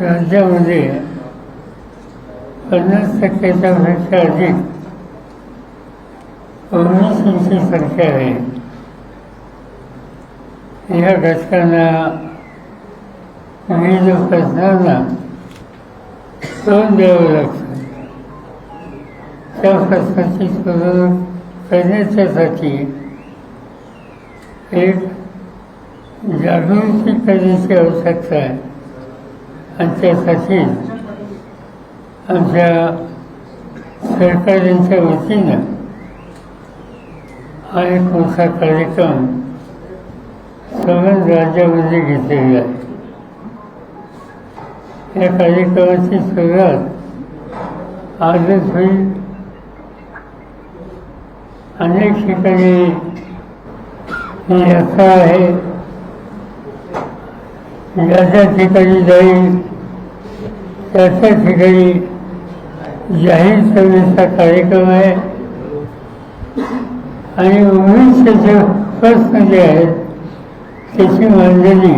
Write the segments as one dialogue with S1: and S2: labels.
S1: राज्यामध्ये पन्नास टक्क्याच्या पेक्षा अधिक ओबीसीची संख्या आहे. या घटकांना विविध प्रश्नांना तोंड द्यावं लागतं त्या प्रश्नाची सोडवणूक करण्याच्यासाठी एक जागृती करण्याची आवश्यकता आहे. आणि त्यासाठी आमच्या सरकारांच्या वतीनं हा एक मोठा कार्यक्रम सर्व राज्यामध्ये घेतलेला आहे. या कार्यक्रमाची सुरुवात आजच होईल. अनेक ठिकाणी ही यात्रा आहे. ज्या ज्या ठिकाणी जाईल त्या त्या ठिकाणी जाहीर सभेचा कार्यक्रम आहे. आणि उमेदचे प्रश्न जे आहेत त्याची मांडणी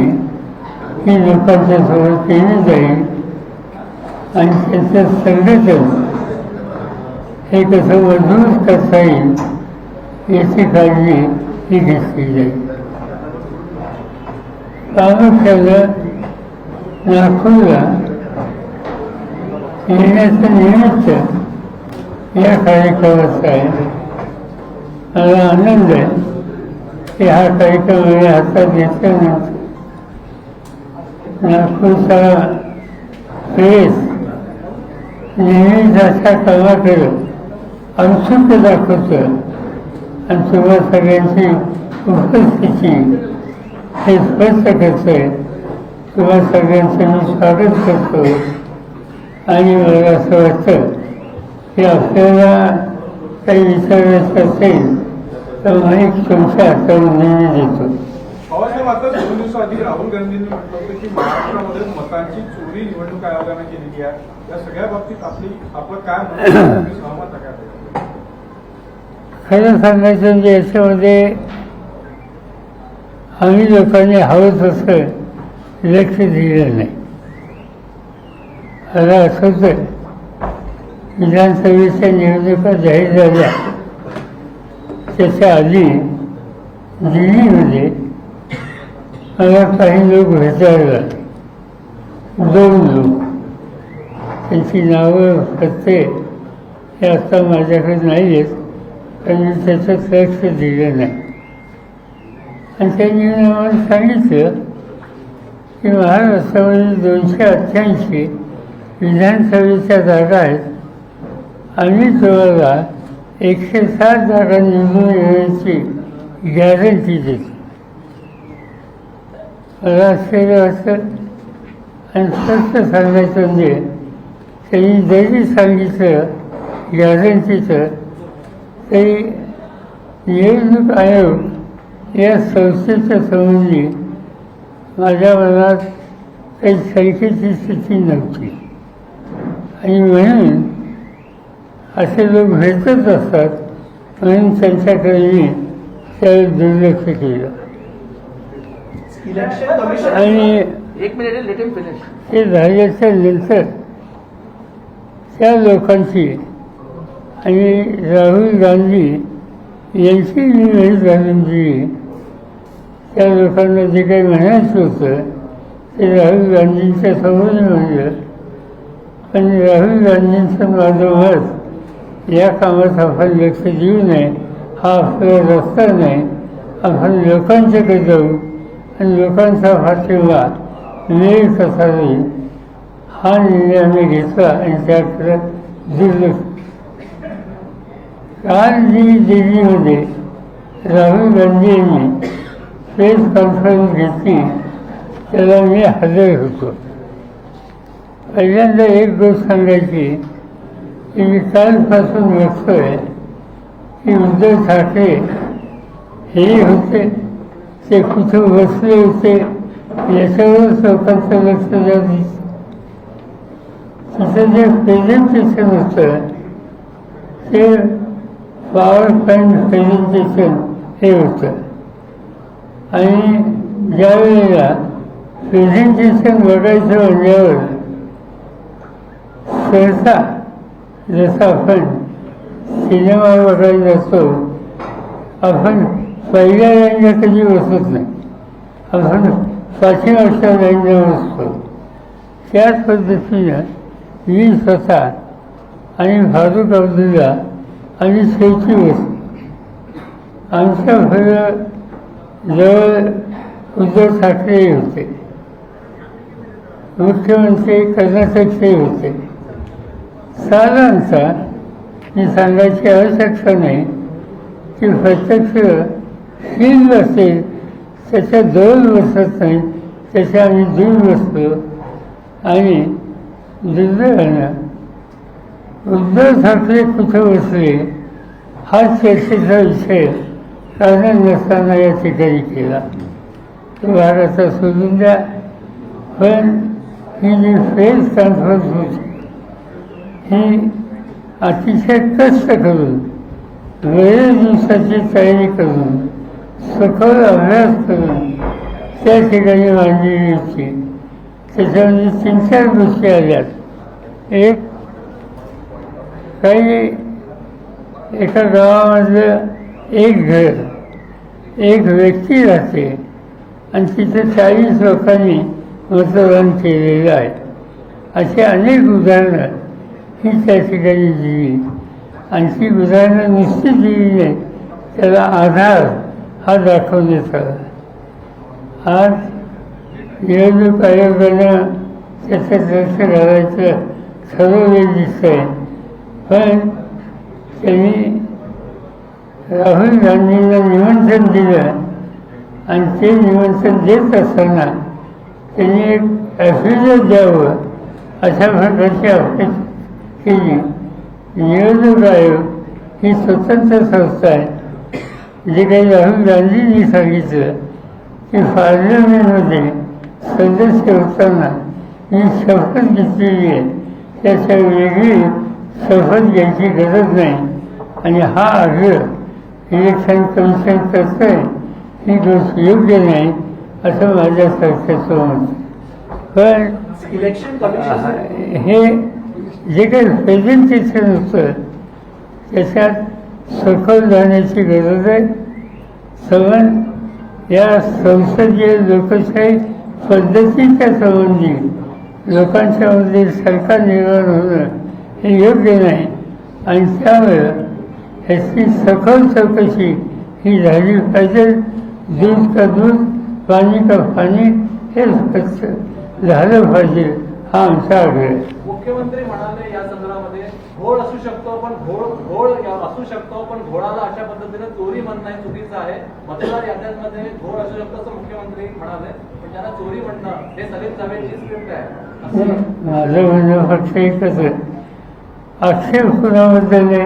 S1: ही लोकांच्या समोर केली जाईल. आणि त्याचं संघटन हे कसं मजबूत करता येईल याची काळजी ही घेतली जाईल. प्रामुख्यानं नागपूरला येण्याचं निमित्त या कार्यक्रमाचं आहे मला आनंद आहे की हा कार्यक्रम मी हातात घेतल्यानंतर नागपूरचा प्रेस नेहमीच अशा कामाकडे औत्सुक्य दाखवतं आणि तुम्हा सगळ्यांची उपस्थिती हे स्पष्ट करतोय तुम्हा सगळ्यांचं मी स्वागत करतो. आणि मला असं वाटतं की आपल्याला काही विचारायचं असेल तर माईक तुमच्या हातावर नेहमी देतो
S2: पवारसाहेब आता दोन दिवसाआधी राहुल गांधींनी म्हटलं होतं की महाराष्ट्रामध्ये मतांची चोरी निवडणूक आयोगाने केलेली आहे. या सगळ्या बाबतीत आपली आपलं काय मत आहे? तुम्ही सहमत आहे का
S1: खरं सांगायचं म्हणजे याच्यामध्ये आम्ही लोकांनी हवं तसं लक्ष दिलं नाही. आता असं होतं विधानसभेच्या निवडणुका जाहीर झाल्या. त्याच्या आधी दिल्लीमध्ये मला काही लोक भेटायला दोन लोक. त्यांची नावं पत्ते हे आता माझ्याकडे नाही आहेत पण मी त्याचं लक्ष दिलं नाही. आणि त्यांनी सांगितलं की महाराष्ट्रामध्ये दोनशे अठ्ठ्याऐंशी विधानसभेच्या जागा आहेत. आम्ही तुम्हाला एकशे सात जागा निवडून येण्याची गॅरंटी देते. मला आश्चर्य वाटतं आणि स्पष्ट सांगायचं म्हणजे त्यांनी जरी सांगितलं गॅरंटीचं तरी निवडणूक आयोग या संस्थेच्या संबंधी माझ्या मनात काही संख्येची स्थिती नव्हती. आणि म्हणून असे लोक भेटत असतात म्हणून त्यांच्याकडे मी त्यावेळी दुर्लक्ष केलं. आणि ते झाल्याच्यानंतर त्या लोकांची आणि राहुल गांधी यांची मी वेळ घालून दिली त्या लोकांना जे काही म्हणायचं होतं ते राहुल गांधींच्या समोर म्हणलं पण राहुल गांधींचं माझं मत या कामात आपण लक्ष देऊ नये हा आपला रस्ता नाही. आपण लोकांच्याकडे जाऊ आणि लोकांचा पाठिंबा वेळ कसा होईल हा निर्णय आम्ही घेतला आणि त्याकडे दुर्लक्ष. काल जी दिल्लीमध्ये राहुल गांधी यांनी प्रेस कॉन्फरन्स घेतली त्याला मी हजर होतो. पहिल्यांदा एक गोष्ट सांगायची की मी कालपासून बघतोय की उद्धव ठाकरे हे होते ते कुठं बसले होते याच्यावरच लोकांचं लक्ष जात तिथं जे प्रेझेंटेशन होतं ते पॉवर पॉईंट प्रेझेंटेशन हे होतं. आणि ज्या वेळेला प्रेझेंटेशन बघायचं म्हणल्यावर सहसा जसं आपण सिनेमा बघायला असतो आपण पहिल्या लाईनला कधी बसत नाही. आपण पाठीमागच्या लाईनला बसतो. त्याच पद्धतीनं मी स्वतः आणि भारूक अब्दुल्ला आणि शेवटी बसतो. आमच्या घरं जवळ उद्धव ठाकरेही होते. मुख्यमंत्री कर्नाटकचे होते. साधारणतः मी सांगायची आवश्यकता नाही की प्रत्यक्ष तीन असेल त्याच्या दोन बसत नाही त्याच्या आम्ही दूर बसतो आणि दुर्दैवानं उद्धव ठाकरे कुठं बसले हा चर्चेचा विषय कारण नसताना या ठिकाणी केला. तो भारताचा सोडून द्या. पण ही जी प्रेस कॉन्फरन्स होती ही अतिशय कष्ट करून वेळेस दिवसाची तयारी करून सखोल अभ्यास करून त्या ठिकाणी मांडलेली होती त्याच्यामध्ये तीन चार गोष्टी आल्यात. एक काही एका गावामधलं एक घर एक व्यक्ती राहते आणि तिथे चाळीस लोकांनी मतदान केलेलं आहे. अशी अनेक उदाहरणं ही त्या ठिकाणी दिली. आणि ती उदाहरणं निश्चित दिली नाही त्याला आधार हा दाखवण्यात आला. आज निवडणूक आयोगानं त्याचं लक्ष घालायचं ठरवलेलं आहे पण त्यांनी राहुल गांधींना निमंत्रण दिलं आणि ते निमंत्रण देत असताना त्यांनी एक ॲफिडेविट द्यावं अशा प्रकारची अपेक्षा केली. निवडणूक आयोग ही स्वतंत्र संस्था आहे. जे काही राहुल गांधींनी सांगितलं की पार्लमेंटमध्ये सदस्य होताना ही शपथ घेतलेली आहे. त्याच्या वेगळी शपथ घ्यायची गरज नाही. आणि हा आग्रह इलेक्शन कमिशन करतं आहे ही गोष्ट योग्य नाही असं माझ्या सरकारचं मत पण हे जे काही प्रेझेंटेशन होतं त्याच्यात सखोल जाण्याची गरज आहे. सवन या संसदीय लोकशाही पद्धतीच्या संबंधी लोकांच्यामध्ये सरकार निर्माण होणं हे योग्य नाही. आणि त्यामुळं ह्याची सखोल चौकशी ही झाली पाहिजे. दूध का दूध पाणी का पाणी हे स्वच्छ झालं पाहिजे हा आमचा आग्रह.
S3: मुख्यमंत्री म्हणाले या संदर्भामध्ये घोळ असू शकतो पण घोळ घोळ असू शकतो पण घोळाला अशा पद्धतीने चोरी म्हणणं हे चुकीचं आहे. मतदार याद्यांमध्ये घोळ असू शकतो असं मुख्यमंत्री म्हणाले पण त्याला चोरी म्हणणं हे सलीम जावेदची स्क्रिप्ट आहे.
S1: माझं म्हणणं फक्त एकच आहे. आक्षेप कुणाबद्दल आहे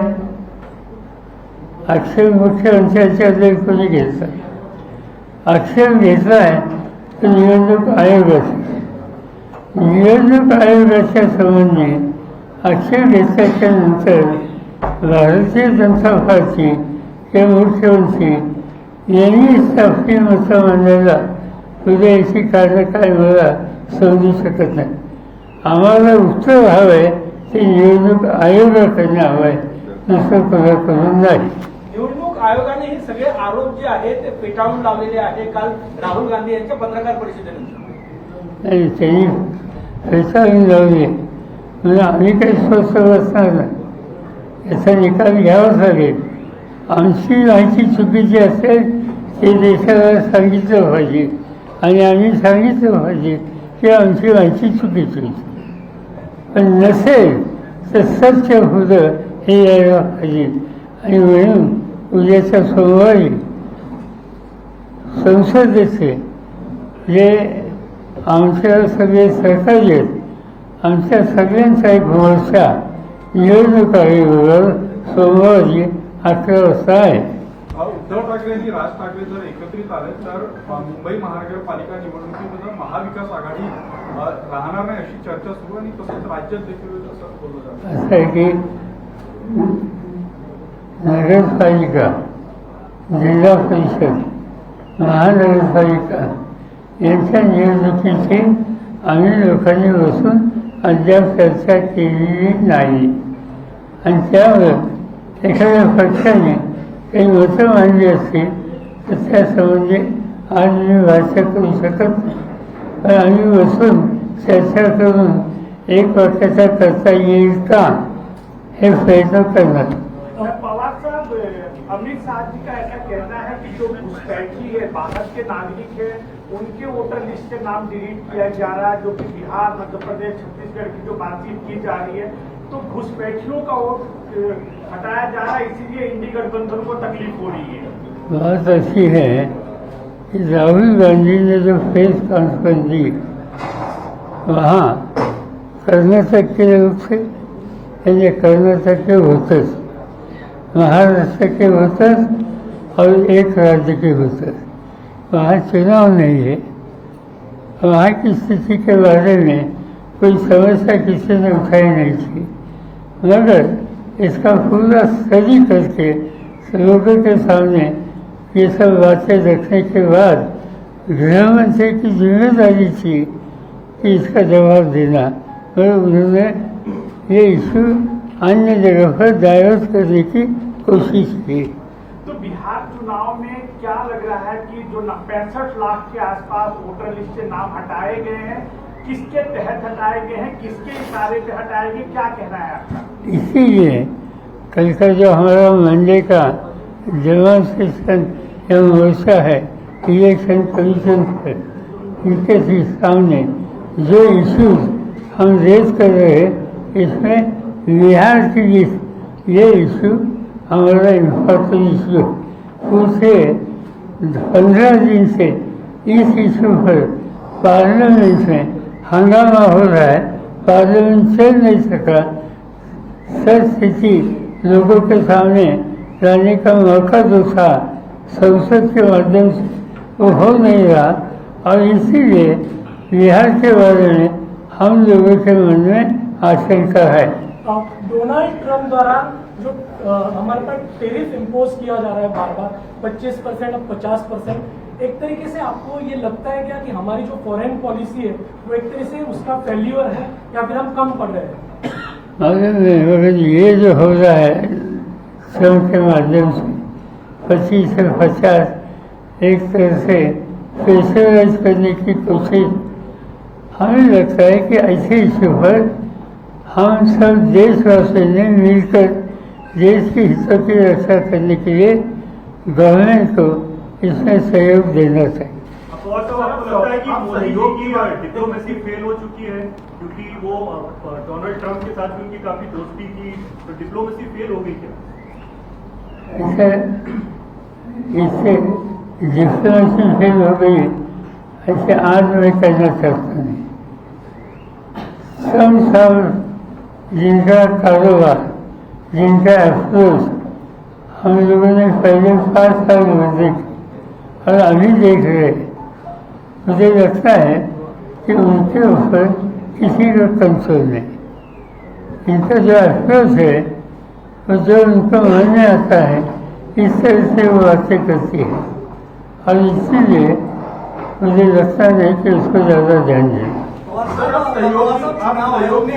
S1: आक्षेप मुख्यमंत्र्यांच्या जर कोणी घेतला? अक्षर घेतला आहे तर निवडणूक आयोगाचा निवडणूक आयोगाच्या संबंधी अक्षर घेतल्याच्या नंतर भारतीय जनता पार्टी हे मुख्यमंत्री यांनी आपली मतं मांडायला तुझ्या याची कारणं काय मला समजू शकत नाही. आम्हाला उत्तर हवं आहे ते निवडणूक आयोगाकडनं हवं आहे दुसरं कोणाकडून नाही.
S4: आयोगाने हे सगळे आरोप जे आहेत ते फेटाळून लावलेले आहे काल राहुल गांधी यांच्या पत्रकार परिषदेनंतर.
S1: त्यांनी फेटाळून लावले. म्हणजे आम्ही काही स्वस्त बसणार नाही. याचा निकाल घ्यावाच लागेल. आमची माहिती चुकीची असेल ते देशाला सांगितलं पाहिजे. आणि आम्ही सांगितलं पाहिजे की आमची माहिती चुकीची पण नसेल तर सत्य होतं हे यायला पाहिजे. आणि म्हणून उद्याच्या सोमवारी संसदेचे जे आमच्या सगळे सहकारी आहेत आमच्या सगळ्यांचा एक मोर्चा निवडणूक आयोगावर सोमवारी अकरा वाजता आहे.
S2: उद्धव ठाकरे आणि राज ठाकरे जर एकत्रित आले तर मुंबई महानगरपालिका निवडणुकीमध्ये महाविकास आघाडी राहणार नाही अशी चर्चा सुरू आणि तसंच राज्यात देखील असं बोललं जातं.
S1: असं आहे की नगरपालिका जिल्हा परिषद महानगरपालिका. यांच्या निवडणुकीची आम्ही लोकांनी बसून अद्याप चर्चा केलेली नाही. आणि त्यावर एखाद्या पक्षाने काही मतं मांडली असतील तर त्यासंबंधी आज मी भाष्य करू शकत नाही. पण आम्ही बसून चर्चा करून एक वर्षाचा करता येईल का हे प्रयत्न करणार.
S5: अमित शाह जी का ऐसा कहना है कि जो घुसपैठी है बाहर के नागरिक है उनके वोटर लिस्ट के नाम डिलीट किया जा रहा है जो कि बिहार मध्य प्रदेश छत्तीसगढ़ की जो बातचीत की जा रही है तो घुसपैठियों का वोट हटाया जा रहा है इसीलिए इंडी गठबंधन को तकलीफ हो रही है।
S1: बात ऐसी है कि राहुल गांधी ने जो प्रेस कॉन्फ्रेंस दी वहाँ कर्नाटक के लोग थे कर्नाटक के वोटर्स महाराष्ट्र के वोटर्स और एक राज्य के वोटर्स वहाँ चुनाव नहीं है। वहाँ की स्थिति के बारे में कोई समस्या किसी ने उठाई नहीं थी। मगर इसका पूरा स्टडी करके लोगों के सामने ये सब बातें रखने के बाद गृहमंत्री की जिम्मेदारी थी कि इसका जवाब देना। मगर उन्होंने ये इशू अन्य जगह पर डाइवर्ट करने की कोशिश की।
S5: तो बिहार चुनाव में क्या लग रहा है कि जो पैंसठ लाख के आसपास वोटर लिस्ट से नाम हटाए गए हैं किसके तहत हटाए गए हैं किसके इशारे पे हटाए गए क्या कहना है आपका?
S1: इसीलिए कल का जो हमारा मंडे का डेमोन्स्ट्रेशन या मोर्चा है इलेक्शन कमीशन पर इनके सामने जो इश्यूज़ हम रेज कर रहे हैं इसमें बिहार की लिस्ट ये इशू हमारा इम्पॉर्टेंट इशू उसे पंद्रह दिन से इस इशू पर पार्लियामेंट में हंगामा हो रहा है पार्लियामेंट चल नहीं सका सर स्थिति लोगों के सामने लाने का मौका जो था संसद के माध्यम से वो हो नहीं रहा और इसीलिए बिहार के बारे में हम लोगों के मन में आशंका है
S6: डोनाल्ड ट्रंप द्वारा जो हमारे पर टेरिफ इम्पोज किया जा रहा है बार बार 25 परसेंट अब 50 परसेंट, एक तरीके से आपको ये लगता है क्या कि हमारी जो फॉरेन पॉलिसी है, वो एक तरह से उसका फेल्यूर है, या फिर हम कम पड़ रहे हैं?
S1: ये जो हो रहा है, श्रम के माध्यम से, पच्चीस से पचास, एक तरह से प्रेशराइज करने की कोशिश, हमें लगता है कि ऐसे इशू पर हम सब देशवासियों ने मिलकर देश के हितों की रक्षा करने के लिए गवर्नमेंट को इसमें सहयोग देना चाहिए।
S7: और तो आपको लगता है कि मोदी की डिप्लोमेसी फेल हो चुकी है क्योंकि वो डोनाल्ड ट्रंप के साथ भी उनकी काफी दोस्ती की तो डिप्लोमेसी फेल हो गई क्या?
S1: ऐसे इससे डिप्लोमेसी फेल हो गई ऐसे आज मैं कहना चाहता सब जिनका कारोबार जिनका अफसोस हम लोगों ने पहले पाँच साल में देखे और अभी देख रहे हैं। मुझे लगता है कि उनके ऊपर किसी का कंट्रोल नहीं। इनका जो अफसोस है वो जो उनको मन में आता है इस तरह से वो बातें करती है। और इसीलिए मुझे लगता नहीं कि उसको ज़्यादा ध्यान दें
S8: और चुनाव आयोग ने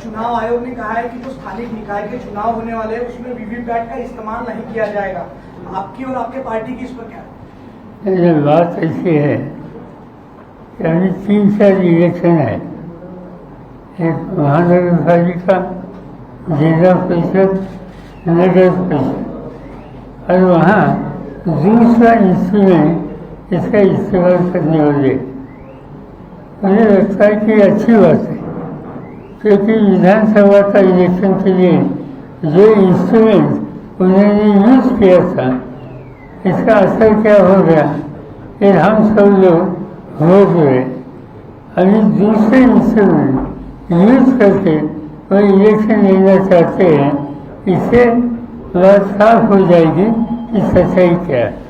S8: चुनाव आयोग ने कहा है कि जो स्थानिक निकाय के चुनाव होने वाले हैं उसमें वीवीपैट का इस्तेमाल नहीं किया जाएगा। आपकी और आपके पार्टी की इस पर क्या?
S1: ये बात ऐसी है कि अभी तीन चार इलेक्शन है। एक महानगर पालिका जिला परिषद नगर परिषद। और वहाँ दूसरा इंस्ट्रूमेंट इसका इस्तेमाल करने वाले म्हणजे लगता है कि अच्छी बात है क्योंकि विधानसभा का इलेक्शन के लिए जो इंस्ट्रूमेंट उन्होंने यूज किया था इसका असर क्या हो गया कि हम सब लोग हो गए. अभी दूसरे इंस्ट्रूमेंट यूज करके वो इलेक्शन लेना चाहते हैं इससे बात साफ हो जाएगी कि सच्चाई क्या. है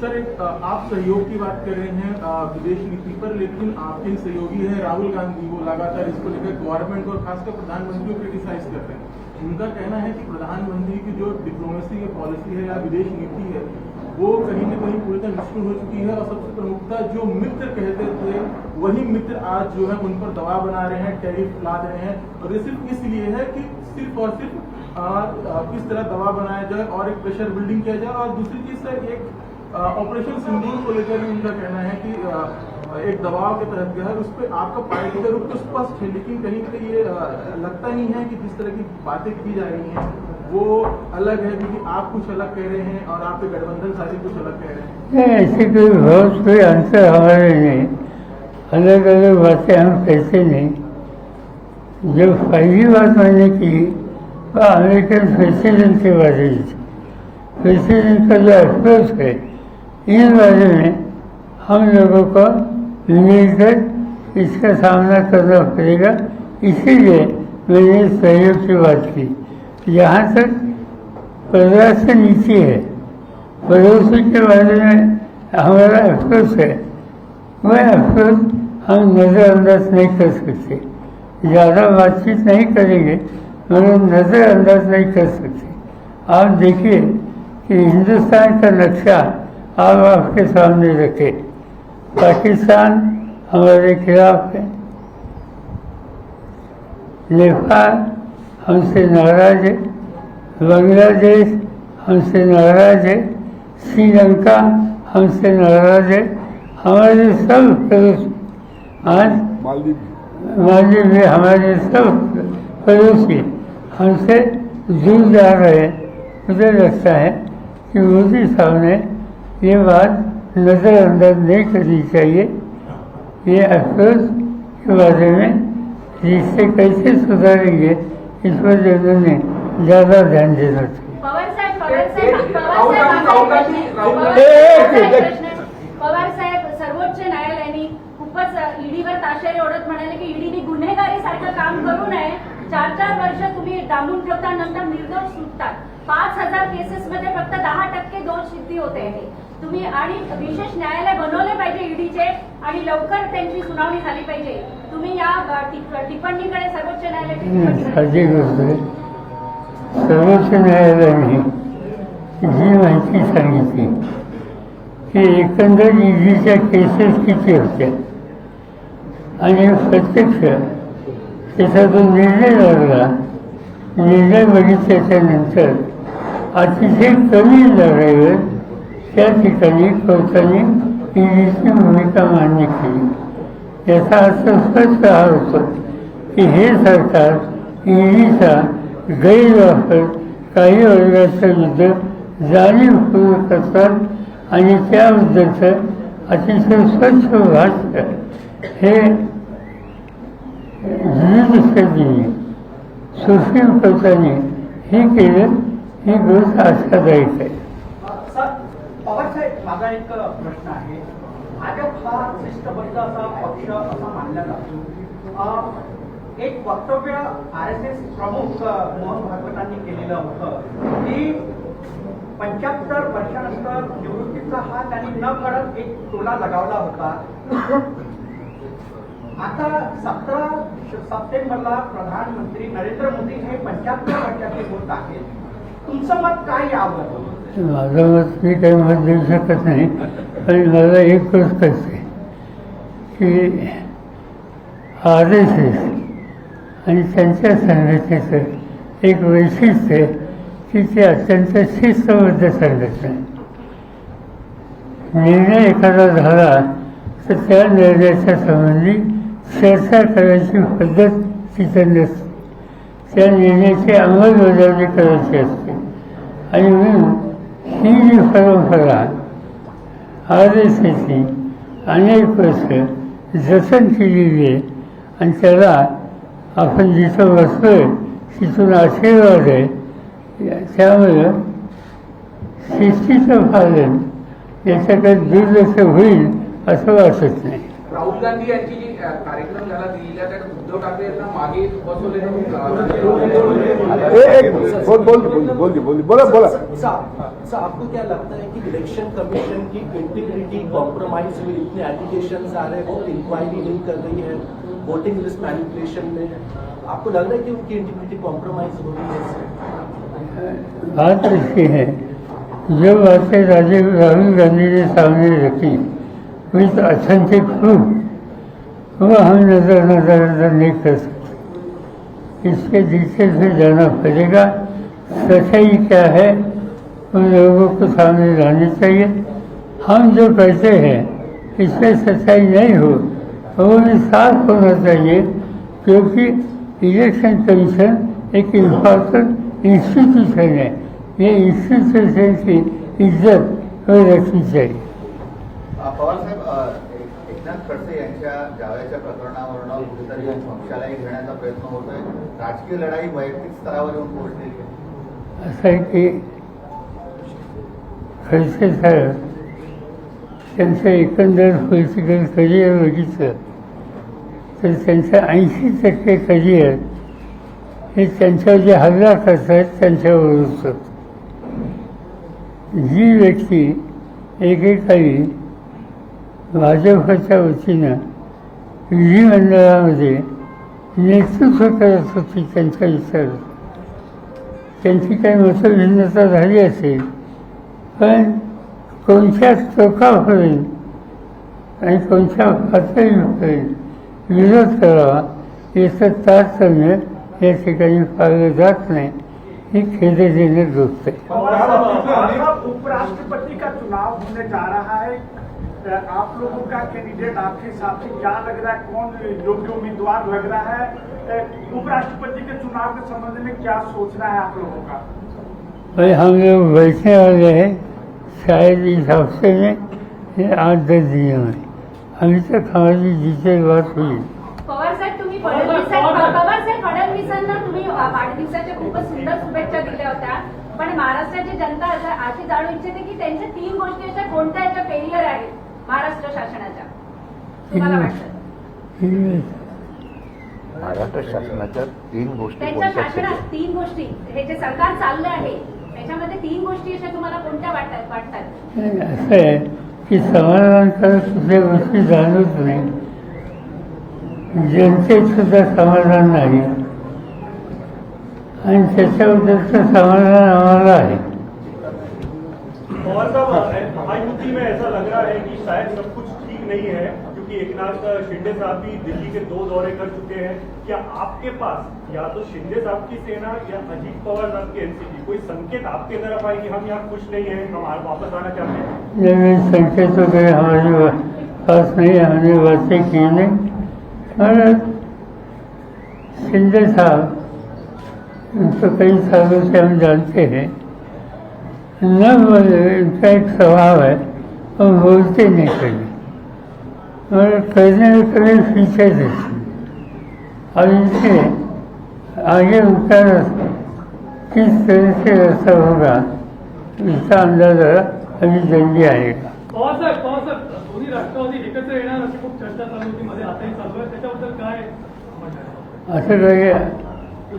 S9: सर, एक आप सहयोग की बात कर रहे हैं विदेश नीति पर लेकिन आपके सहयोगी हैं राहुल गांधी। वो लगातार इसको लेकर गवर्नमेंट और खासकर प्रधानमंत्री को क्रिटिसाइज कर रहे हैं। उनका कहना है कि प्रधानमंत्री की जो डिप्लोमेसी की पॉलिसी है या विदेश नीति है, वो कहीं ना कहीं पूरी तरह निष्ठुर हो चुकी है और सबसे प्रमुखता जो मित्र कहते थे, वही मित्र आज जो है उन पर दबाव बना रहे हैं टैरिफ ला रहे हैं। और ये सिर्फ़ इसलिए है कि सिर्फ़ और सिर्फ़ किस तरह दबाव बनाया जाए और एक प्रेशर बिल्डिंग किया जाए। और दूसरी चीज़ सर, एक ऑपरेशन सिंदूर को लेकर भी उनका कहना है कि एक दबाव के तहत गया है, उस पर आपका पार्टी का रुख तो स्पष्ट है, लेकिन कहीं कहीं ये लगता नहीं है कि जिस तरह की बातें की जा रही हैं, वो अलग है क्योंकि आप कुछ अलग कह रहे हैं और आपके गठबंधन साथी कुछ अलग कह रहे हैं।
S1: ऐसी कोई बहुत कोई अंतर हमारे नहीं। अलग अलग बातें हम कैसे नहीं। जो पहली बात मैंने की वह अमेरिकन प्रेसिडेंट के बारे में प्रेसिडेंट का जो अप्रोच है इन बारे में हम लोगों को मिलकर इसका सामना करना पड़ेगा। इसीलिए मैंने सहयोग की बात की। जहाँ तक पर्दा से नीचे है। पड़ोसी के बारे में हमारा अफसोस है। वह अफसोस हम नज़रअंदाज नहीं कर सकते। ज़्यादा बातचीत नहीं करेंगे, मगर नज़रअंदाज नहीं कर सकते। आप देखिए कि हिंदुस्तान का नक्शा आप आपके सामने रखे। पाकिस्तान हमारे खिलाफ है। नेपाल हमसे नाराज है। बांग्लादेश हमसे नाराज है। श्रीलंका हमसे नाराज है। हमारे सब पड़ोस आज मालदीव। में हमारे सब पड़ोसी हमसे दूर जा रहे हैं। मुझे लगता है कि मोदी साहब ने ये बात नज़रअंदाज नहीं करनी चाहिए। ये अफसोस के बारे में रिश्ते कैसे सुधारेंगे इस पर उन्होंने ज़्यादा ध्यान देना चाहिए।
S10: पवार साहेब. पवार सर्वोच्च न्यायालयाने खूपच ईडीवर ताशेरे ओढत म्हणाले की ईडीने गुन्हेगारी सारखं काम करू नये. चार चार वर्ष तुम्ही डांबून ठेवता नंतर निर्दोष सुटतात पाच हजार केसेस मध्ये फक्त दहा टक्के दोष सिद्धी होते. आहे तुम्ही आणि विशेष न्यायालय बनवले पाहिजे ईडीचे आणि लवकर त्यांची सुनावणी झाली पाहिजे. तुम्ही या टिप्पणीकडे सर्वोच्च न्यायालयाची
S1: सर्वोच्च न्यायालयाने जी माहिती सांगितली की एकंदर ईडीच्या केसेस किती होत्या आणि प्रत्यक्ष त्याचा जो निर्णय लागला निर्णय बघितल्याच्यानंतर अतिशय कमी लढाईवर त्या ठिकाणी कोर्टाने इंग्लिशची भूमिका मान्य केली. याचा अर्थ स्पष्ट हा होतो की हे सरकार इंग्लिशचा गैरवापर काही वर्गाच्या विरुद्ध जाणीवपूर्वक करतात आणि त्याबद्दलचं अतिशय स्वच्छ भाष्य हे विविध सुप्रीम कोर्टाने हे केलं. ही गोष्ट आशादायक आहे
S8: सर माझा एक प्रश्न आहे. भाजप हा शिस्तबद्ध असा पक्ष असा मानला जातो. एक वक्तव्य आर एस एस प्रमुख अ, मोहन भागवतांनी केलेलं होतं. की पंच्याहत्तर वर्षानंतर निवृत्तीचा हा त्यांनी न कळत एक टोला लगावला होता. आता सतरा सप्टेंबरला प्रधानमंत्री नरेंद्र मोदी हे पंच्याहत्तर वर्षाचे होत आहेत. तुमचं मत काय यावर?
S1: माझं मत मी काही मत देऊ शकत नाही पण मला एक कळते की आर एस एस आणि त्यांच्या संघटनेचं एक वैशिष्ट्य आहे की ते अत्यंत शिस्तबद्ध संघटना निर्णय एखादा झाला तर त्या निर्णयाच्या संबंधी चर्चा करायची पद्धत तिथं नसते. त्या निर्णयाची अंमलबजावणी करायची असते. आणि म्हणून ही जी परंपरा आर एस अनेक वर्ष जतन केलेली आहे आणि त्याला आपण जिथं बसतोय तिथून आशीर्वाद आहे त्यामुळं शिस्तीचं पालन याच्याकडे दुर्लक्ष होईल असं वाटत नाही
S3: राहुल गांधी यांची जी कार्यक्रम झाला दिल्लीला त्यात उद्धव ठाकरे यांना मागे बसवले
S11: बोल बोल बोल बोल बोल बोला बोला
S12: आपको क्या लगता है कि इलेक्शन कमीशन की इंटीग्रिटी कॉम्प्रोमाइज हुई इतने एलिगेशन आ रहे हैं इंक्वायरी नहीं कर रही है वोटिंग लिस्ट मैनिपुलेशन में आपको लग रहा है कि उनकी इंटीग्रिटी कॉम्प्रोमाइज हो रही है?
S1: बात ऐसी है जो बातें राजीव राहुल गांधी ने सामने रखी विथ अथेंटिक प्रूफ वो हम नज़र नज़र नज़र नहीं कर सकते। इसके डिटेल से जाना पड़ेगा, सच्चाई क्या है, उन लोगों को सामने लानी चाहिए। हम जो कहते हैं, इसमें सच्चाई नहीं हो तो भी साफ़ होना चाहिए, क्योंकि इलेक्शन कमीशन एक इंपॉर्टेंट इंस्टीट्यूशन है। ये इंस्टीट्यूशन की इज़्ज़त हो रखनी चाहिए।
S13: पवारसाहेब साहेब एकनाथ खडसे यांच्या जावयाच्या प्रकरणावरून कुठेतरी पक्षालाही घेण्याचा प्रयत्न होतोय. राजकीय लढाई वैयक्तिक स्तरावर येऊन पोहोचलेली आहे.
S1: असं आहे की खडसे साहेब त्यांचं एकंदर पॉलिटिकल करिअर बघितलं तर त्यांचं ऐंशी टक्के करिअर हे त्यांच्यावर जे हल्ला करतात त्यांच्यावर होतं. जी व्यक्ती एकेकाळी भाजपच्या वतीनं विधिमंडळामध्ये नेतृत्व करत होती. त्यांच्या विचार त्यांची काही मतभिन्नता झाली असेल पण कोणत्या होईल आणि कोणत्या होईल विरोध करावा याचं तारतम्य या ठिकाणी पाळलं जात नाही ही खेदजनक गोष्ट आहे
S7: आप लोगों का कैंडिडेट आपके हिसाब से क्या लग रहा है? कौन योग्य उम्मीदवार लग रहा है? उपराष्ट्रपति के चुनाव के संबंध में क्या सोचना है आप लोगों का?
S1: भाई हम लोग बैठने वाले हैं शायद इस हफ्ते में आठ दस दिनों में अभी तक हमारी डिटेल बात हुई।
S10: पवार साहेब तुम्ही पवार साहेब. फडणवीसांना तुम्ही वाढदिवसाच्या खूपच सुंदर शुभेच्छा दिल्या होत्या. पण महाराष्ट्राची जनता अशी जाणू इच्छिते की त्यांच्या तीन गोष्टी अशा कोणत्या याच्या फेलियर आहेत? महाराष्ट्र शासनाच्या. तुम्हाला वाटतं?
S11: महाराष्ट्र शासनाच्या तीन गोष्टी
S10: त्यांच्या? शासनात तीन गोष्टी. हे जे सरकार चाललं आहे त्याच्यामध्ये तीन गोष्टी अशा तुम्हाला कोणत्या वाटतात वाटतात?
S1: नाही, असं आहे की समाधानकारक कुठल्या गोष्टी जाणवत नाही जनतेत सुद्धा समाधान नाही. आणि त्याच्याबद्दलचं समाधान आम्हाला आहे.
S7: पवार साहब महायुति में ऐसा लग रहा है कि शायद सब कुछ ठीक नहीं है, क्योंकि एकनाथ शिंदे साहब भी दिल्ली के दो दौरे कर चुके हैं। क्या आपके पास या तो शिंदे साहब की सेना या अजीत पवार साहब की एनसीपी? कोई संकेत आपके तरफ़ आए कि हम यहाँ खुश नहीं है, हम वापस आना चाहते हैं?
S1: संकेत वगैरह हमारे पास नहीं हमने वैसे किए नहीं। शिंदे साहब, उनको कई सालों से हम जानते हैं। न बोले इनका एक स्वभाव है वो बोलते नहीं कभी और करने में कभी पीछे देते और इनसे आगे किस तरह से रास्ता होगा इसका अंदाजा
S6: आताही चालू आहे. आहे?
S1: असं काही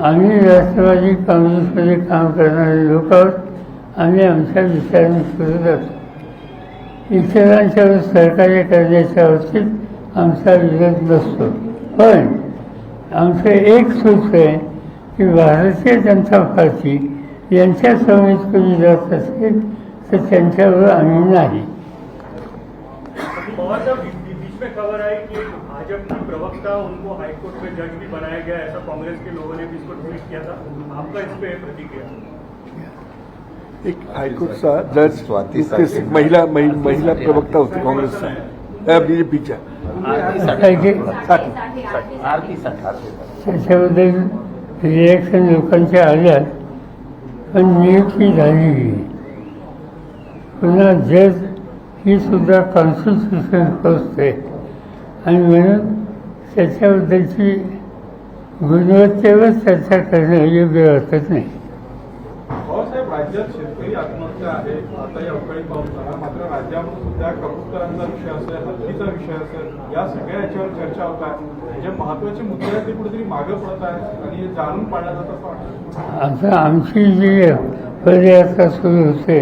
S1: आम्ही राष्ट्रवादी काँग्रेसमध्ये काम करणारे लोक आहोत. आम्ही आमच्या विचाराने सुरू जातो इतरांच्यावर सहकार्य करण्याच्या बाबतीत आमचा विरोध नसतो. पण आमचं एक सूत्र आहे की भारतीय जनता पार्टी यांच्या समेत कोणी जात असेल तर त्यांच्यावर आम्ही नाही.
S7: खबर आई कि भाजपा प्रवक्ता उनको हाईकोर्ट में जज भी बनाया गया ऐसा कांग्रेस के लोगों ने भी इसको ट्वीट किया था। आपका इस पे प्रतिक्रिया?
S11: एक हायकोर्टचा जज स्वाती महिला महि- महिला प्रवक्ता होती काँग्रेसचा. बीजेपीच्या
S1: काय त्याच्याबद्दल रिॲक्शन लोकांच्या आल्यात पण नियुक्ती झाली पुन्हा जज ही सुद्धा कॉन्स्टिट्युशन पोस्ट आणि म्हणून त्याच्याबद्दलची गुणवत्तेवर चर्चा करणं योग्य वाटत नाही.
S2: राज्यात शेतकरी आत्महत्या आहे. आता या अवकाळी पावसाला मात्र राज्यामध्ये सुद्धा कबूतरांचा विषय असेल हत्तीचा विषय असेल या सगळ्या याच्यावर चर्चा होत आहे. म्हणजे जे महत्त्वाचे मुद्दे आहेत ते कुठेतरी मागे पडत आहेत आणि हे जाणून पाडलं जात
S1: आता आमची जी पदयात्रा सुरू होते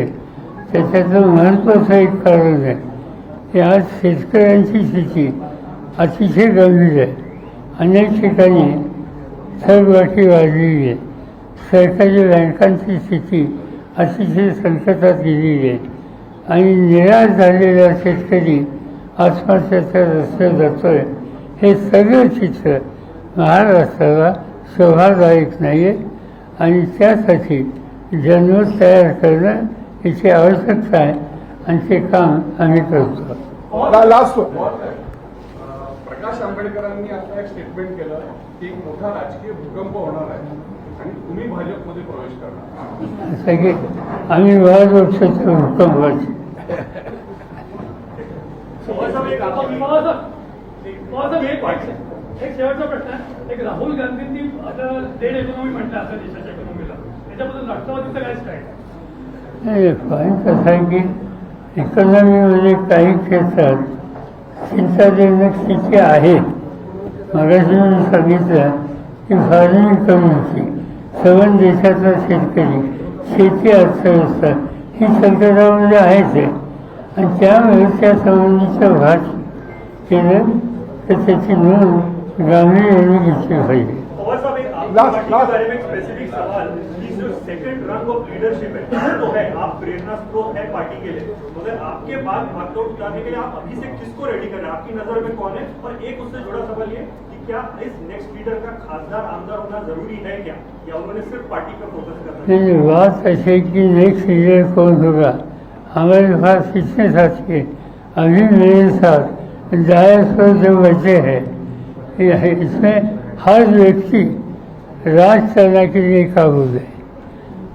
S1: त्याच्यातलं महत्वाचं एक कारण आहे की आज शेतकऱ्यांची स्थिती अतिशय गंभीर आहे. अनेक ठिकाणी थरवाटी वाढलेली आहे. सरकारी बँकांची स्थिती अतिशय संकटात गेलेली आहे आणि निराश झालेला शेतकरी आत्महत्याच्या रस्त्यात जातोय. हे सगळं चित्र महाराष्ट्राला शोभादायक नाही आहे आणि त्यासाठी जनमत तयार करणं याची आवश्यकता आहे. आणि ते काम आम्ही करतो.
S11: लास्ट
S2: प्रकाश आंबेडकरांनी आता एक स्टेटमेंट केलं की मोठा राजकीय भूकंप होणार आहे. आणि तुम्ही भाजपमध्ये प्रवेश करणार.
S1: असं की आम्ही
S6: एक शेवटचा प्रश्न एक राहुल गांधींनी आता डेड इकॉनॉमी म्हटलं आपल्या देशाच्या इकॉनॉमीला. त्याच्याबद्दल राष्ट्रवादीचं काय स्टँड
S1: नाही पॉईंट असा आहे की इकॉनॉमीमध्ये काही क्षेत्रात चिंताजनक स्थिती आहे. मगाशी मी सांगितलं की फार्मिंग कम्युनिटी सवन देशातला शेतकरी शेती अर्थव्यवस्था ही संकटामध्ये आहेच आहे. आणि त्यामुळे त्या संबंधीचं भाष केलं तर त्याची नोंद गांभीर्याने घेतली पाहिजे.
S7: आपकी
S11: Last-
S7: पार्टी
S11: last-
S7: के बारे में एक स्पेसिफिक सवाल. कि जो सेकंड रंग ऑफ लीडरशिप है. तो है? आप प्रेरणा स्रोत है पार्टी के लिए. मगर आपके बाद कराने के लिए आप अभी से किसको रेडी कर रहे हैं? आपकी नजर में कौन है? और एक उससे जुड़ा सवाल ये कि क्या इस नेक्स्ट लीडर का खासदार, आमदार होना ज़रूरी है क्या? या उन्होंने सिर्फ़ पार्टी पर फोकस करना
S1: नहीं, बात ऐसे कि नेक्स्ट लीडर कौन होगा? हमारे पास कितने साथी हैं अभी मेरे साथ सौ जो बच्चे हैं इसमें हर व्यक्ति राज चलाने के लिए काबुल है।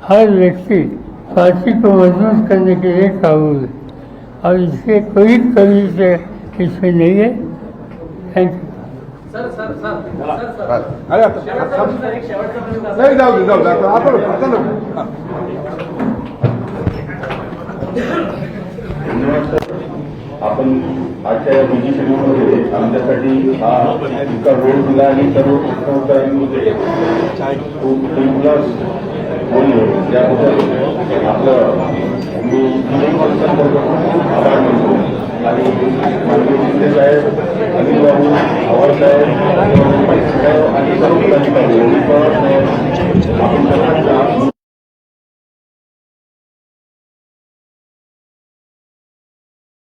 S1: हर व्यक्ति पार्टी को मज़बूत करने के लिए काबुल है। और इसके कोई कमी से इसमें नहीं है। थैंक यू
S11: अरे आता- नाही जाऊ दे जाऊ दे. आता आता.
S14: आपण आजच्या या बिझी शेड्यूलमध्ये आमच्यासाठी हा इतका वेळ दिला आणि सर्व उत्तरांमध्ये खूप प्लस बोलले. त्याबद्दल आपलं मी आभार मानतो. आणि माननीय शिंदे साहेब अनिल बाबू पवार साहेब आणि सर्व पवार साहेब आपण